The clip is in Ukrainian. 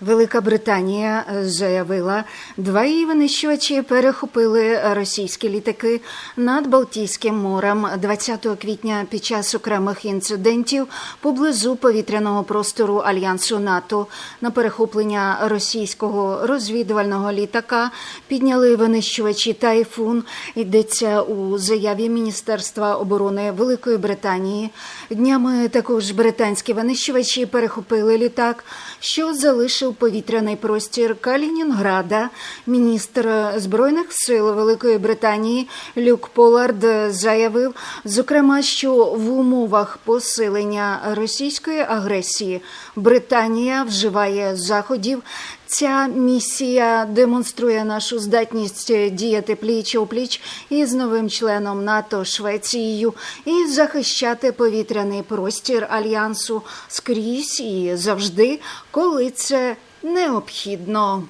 Велика Британія заявила, два її винищувачі перехопили російські літаки над Балтійським морем 20 квітня під час окремих інцидентів поблизу повітряного простору альянсу НАТО. На перехоплення російського розвідувального літака підняли винищувачі Тайфун. Йдеться у заяві Міністерства оборони Великої Британії. Днями також британські винищувачі перехопили літак, що залишив повітряний простір Калінінграда. Міністр збройних сил Великої Британії Люк Полард заявив, зокрема, що в умовах посилення російської агресії Британія вживає заходів. Ця місія демонструє нашу здатність діяти пліч опліч із новим членом НАТО Швецією і захищати повітряний простір альянсу скрізь і завжди, коли це необхідно.